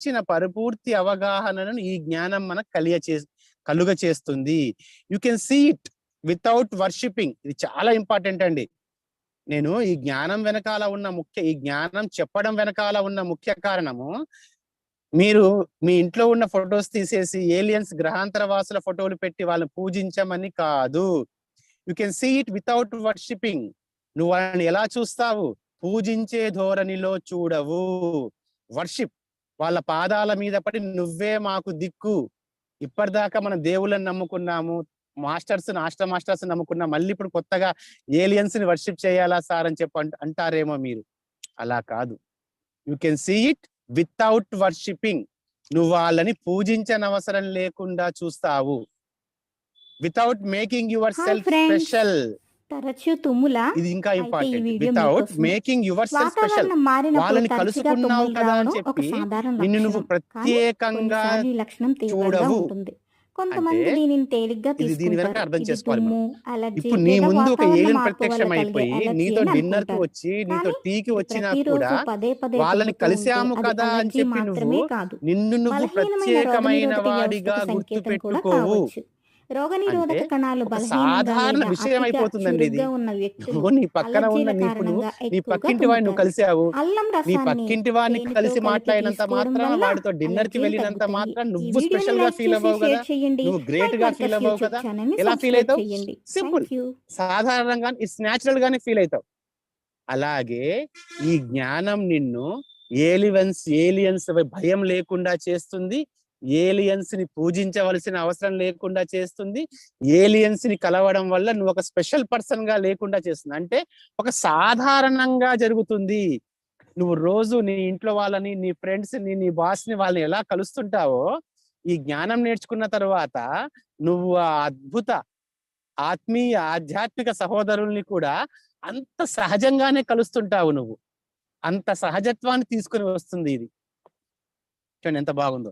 గురించిన పరిపూర్తి అవగాహనను ఈ జ్ఞానం మనకు కలియ చే కలుగ చేస్తుంది. You can see it without worshipping ఇది చాలా ఇంపార్టెంట్ అండి. నేను ఈ జ్ఞానం వెనకాల ఉన్న ముఖ్య ఈ జ్ఞానం చెప్పడం వెనకాల ఉన్న ముఖ్య కారణము మీరు మీ ఇంట్లో ఉన్న ఫొటోస్ తీసేసి ఏలియన్స్ గ్రహాంతర వాసుల ఫోటోలు పెట్టి వాళ్ళని పూజించమని కాదు. You can see it without worshipping నువ్వు వాళ్ళని ఎలా చూస్తావు? పూజించే ధోరణిలో చూడవు. వర్షిప్ వాళ్ళ పాదాల మీద పడి నువ్వే మాకు దిక్కు. ఇప్పటిదాకా మనం దేవుళ్ళని నమ్ముకున్నాము. Masters ఆస్ట్ర masters నమ్ముకున్నాం. మళ్ళీ ఇప్పుడు కొత్తగా ఏలియన్స్ని వర్షిప్ చేయాలా సార్ అని చెప్పి అంట- అంటారేమో మీరు. అలా కాదు. You can see it without worshipping నువ్వు వాళ్ళని పూజించనవసరం లేకుండా చూస్తావు. Without making yourself. స్పెషల్. తరచు తుమ్ముల? ఇది ఇంకా important without. Making yourself special వాళ్ళని కలుసుకున్నావు కదా అని చెప్పి నిన్ను నువ్వు ప్రత్యేకంగా లక్షణం చూడవు. కొంతమంది దీనిని తేలిగ్గా దీని వెనక అర్థం చేసుకోవాలి ఇప్పుడు నీ ముందు ఒక ఏలియన్ ప్రత్యక్షం అయిపోయి నీతో డిన్నర్కి. వచ్చి నీతో టీకి వచ్చినా కూడా వాళ్ళని కలిసాము కదా అని చెప్పి నువ్వు నిన్ను నువ్వు ప్రత్యేకమైన వాడిగా గుర్తు పెట్టుకోవు రోగనిరోధక కణాలు సాధారణ విషయం అయిపోతుందండి ఇది. ఉన్న వ్యక్తులు నీ పక్కన ఉన్న నీ నీ పక్కింటి వాడిని నువ్వు కలిసావు. నీ పక్కింటి వాడిని కలిసి మాట్లాడినంత వల్ల వాడితో డిన్నర్కి వెళ్ళినంత మాత్రం నువ్వు స్పెషల్గా ఫీల్ అవ్వవు కదా. నువ్వు గ్రేట్గా ఫీల్ అవ్వవు కదా. ఎలా ఫీల్ అవుతావు? సింపుల్ సాధారణంగా ఇట్స్ న్యాచురల్ గానే ఫీల్ అవుతావు. అలాగే ఈ జ్ఞానం నిన్ను ఏలివన్స్ ఏలియన్స్ భయం లేకుండా చేస్తుంది. ఏలియన్స్ని పూజించవలసిన అవసరం లేకుండా చేస్తుంది. ఏలియన్స్ని కలవడం వల్ల నువ్వు ఒక స్పెషల్ పర్సన్గా లేకుండా చేస్తుంది. అంటే ఒక సాధారణంగా జరుగుతుంది. నువ్వు రోజు నీ ఇంట్లో వాళ్ళని నీ ఫ్రెండ్స్ని నీ బాస్ని వాళ్ళని ఎలా కలుస్తుంటావో ఈ జ్ఞానం నేర్చుకున్న తర్వాత నువ్వు ఆ అద్భుత ఆత్మీయ ఆధ్యాత్మిక సహోదరుల్ని కూడా అంత సహజంగానే కలుస్తుంటావు నువ్వు. అంత సహజత్వాన్ని తీసుకుని వస్తుంది ఇది. చూడండి ఎంత బాగుందో.